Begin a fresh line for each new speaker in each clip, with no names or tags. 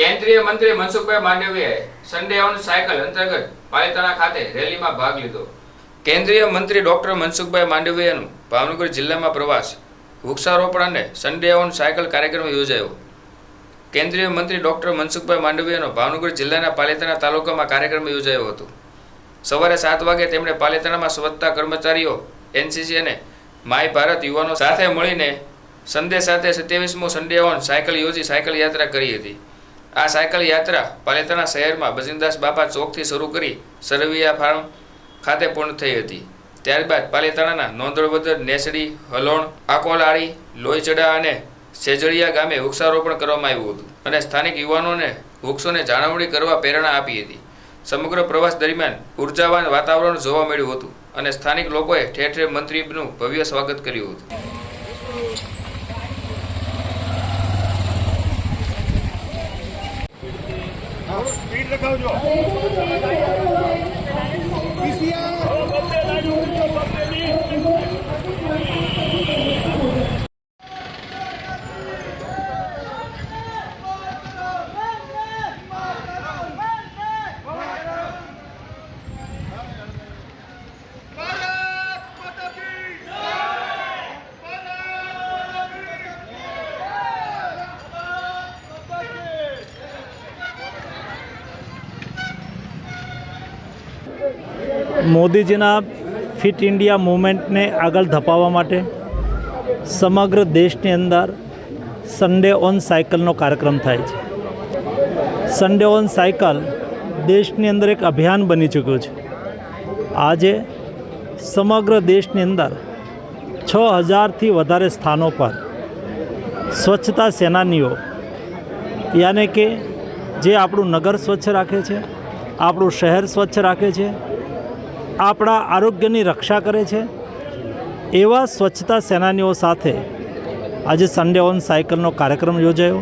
કેન્દ્રીય મંત્રી મનસુખભાઈ માંડવીયાએ સન્ડે ઓન સાયકલ અંતર્ગત પાલિતાણા ખાતે રેલીમાં ભાગ લીધો. કેન્દ્રીય મંત્રી ડોક્ટર મનસુખભાઈ માંડવીયાનું ભાવનગર જિલ્લામાં પ્રવાસ વૃક્ષારોપણ અને સન્ડે ઓન સાયકલ કાર્યક્રમ યોજાયો. કેન્દ્રીય મંત્રી ડોક્ટર મનસુખભાઈ માંડવીયાનો ભાવનગર જિલ્લાના પાલિતાણા તાલુકામાં કાર્યક્રમ યોજાયો હતો. સવારે સાત વાગે તેમણે પાલિતાણામાં સ્વચ્છતા કર્મચારીઓ, એનસીસી અને માય ભારત યુવાનો સાથે મળીને સંદેશ સાથે સત્યાવીસમો સન્ડે ઓન સાયકલ યોજી સાયકલ યાત્રા કરી હતી. આ સાયકલ યાત્રા પાલેતાના શહેરમાં ભજનદાસ બાપા ચોકથી શરૂ કરી સરવિયા ફાર્મ ખાતે પૂર્ણ થઈ હતી. ત્યારબાદ પાલેતાણાના નોંદળવદર નેસડી, હલોણ આકોલાળી લોહીચડા અને સેજળિયા ગામે વૃક્ષારોપણ કરવામાં આવ્યું હતું અને સ્થાનિક યુવાનોને વૃક્ષોને જાળવણી કરવા પ્રેરણા આપી હતી. સમગ્ર પ્રવાસ દરમિયાન ઉર્જાવાન વાતાવરણ જોવા મળ્યું હતું અને સ્થાનિક લોકોએ ઠેર ઠેર મંત્રીનું ભવ્ય સ્વાગત કર્યું હતું.
લગાવજો
મોદીજીના ફિટ ઇન્ડિયા મૂવમેન્ટને આગળ ધપાવવા માટે સમગ્ર દેશની અંદર સન્ડે ઓન સાયકલનો કાર્યક્રમ થાય છે. સન્ડે ઓન સાયકલ દેશની અંદર એક અભિયાન બની ચૂક્યું છે. આજે સમગ્ર દેશની અંદર છ હજારથી વધારે સ્થાનો પર સ્વચ્છતા સેનાનીઓ, યાને કે જે આપણું નગર સ્વચ્છ રાખે છે આપણું શહેર સ્વચ્છ રાખે છે, આપણા આરોગ્યની રક્ષા કરે છે. એવા સ્વચ્છતા સેનાનીઓ સાથે આજે સન્ડે ઓન સાયકલનો કાર્યક્રમ યોજાયો.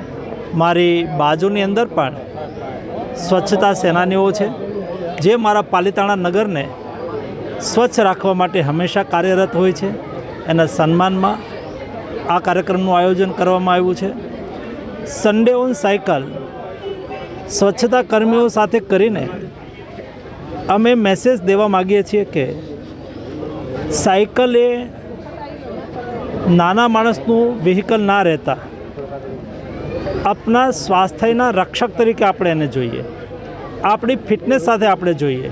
મારી બાજુની અંદર પણ સ્વચ્છતા સેનાનીઓ છે, જે મારા પાલિતાણા નગરને સ્વચ્છ રાખવા માટે હંમેશા કાર્યરત હોય છે એના સન્માનમાં આ કાર્યક્રમનું આયોજન કરવામાં આવ્યું છે. સન્ડે ઓન સાયકલ સ્વચ્છતા કર્મીઓ સાથે કરીને અમે મેસેજ દેવા માગીએ છીએ કે સાયકલ એ નાના માણસનું વ્હીકલ ના રહેતા આપણા સ્વાસ્થ્યના રક્ષક તરીકે આપણે એને જોઈએ, આપણી ફિટનેસ સાથે આપણે જોઈએ.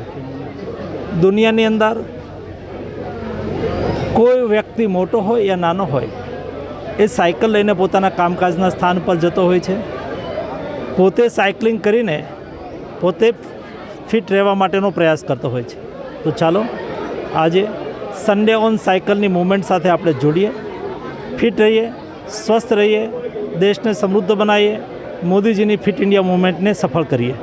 દુનિયાની અંદર કોઈ વ્યક્તિ મોટો હોય યા નાનો હોય, એ સાયકલ લઈને પોતાના કામકાજના સ્થાન પર જતો હોય છે. પોતે સાયકલિંગ કરીને પોતે ફિટ રહેવા માટેનો પ્રયાસ કરતો હોય છે. તો ચાલો, આજે સન્ડે ઓન સાયકલની મૂવમેન્ટ સાથે આપણે જોડીએ. ફિટ રહીએ, સ્વસ્થ રહીએ, દેશને સમૃદ્ધ બનાવીએ, મોદીજીની ફિટ ઇન્ડિયા મૂવમેન્ટને સફળ કરીએ.